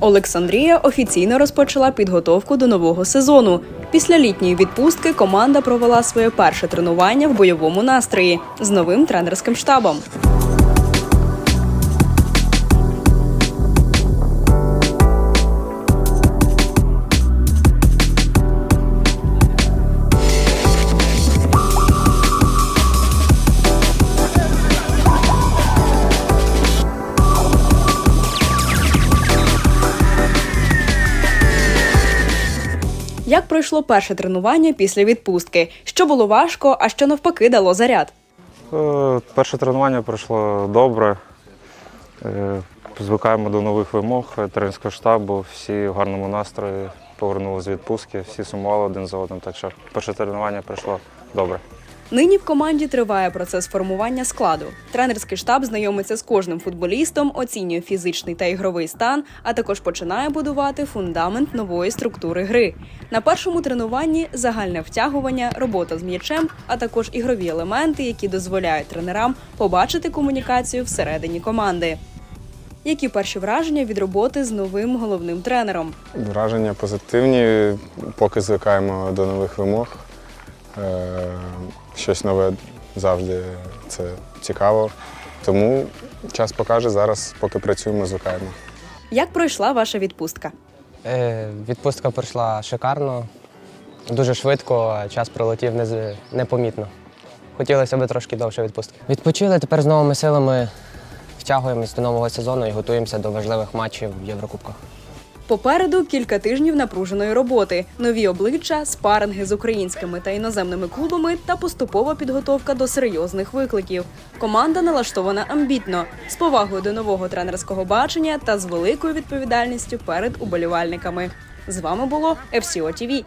Олександрія офіційно розпочала підготовку до нового сезону. Після літньої відпустки команда провела своє перше тренування в бойовому настрої з новим тренерським штабом. Як пройшло перше тренування після відпустки? Що було важко, а що навпаки дало заряд? Е, Перше тренування пройшло добре. Е, Звикаємо до нових вимог тренерського штабу. Всі в гарному настрої повернули з відпустки, всі сумували один за одним. Так що перше тренування пройшло добре. Нині в команді триває процес формування складу. Тренерський штаб знайомиться з кожним футболістом, оцінює фізичний та ігровий стан, а також починає будувати фундамент нової структури гри. На першому тренуванні загальне втягування, робота з м'ячем, а також ігрові елементи, які дозволяють тренерам побачити комунікацію всередині команди. Які перші враження від роботи з новим головним тренером? Враження позитивні, поки звикаємо до нових вимог. Е, Щось нове завжди це цікаво. Тому час покаже зараз, поки працюємо, звикаємо. Як пройшла ваша відпустка? Е, Відпустка пройшла шикарно, дуже швидко, час пролетів непомітно. Хотілося б трошки довше відпустки. Відпочили тепер з новими силами втягуємось до нового сезону і готуємося до важливих матчів в Єврокубках. Попереду кілька тижнів напруженої роботи, нові обличчя, спаринги з українськими та іноземними клубами та поступова підготовка до серйозних викликів. Команда налаштована амбітно, з повагою до нового тренерського бачення та з великою відповідальністю перед уболівальниками. З вами було FCO TV.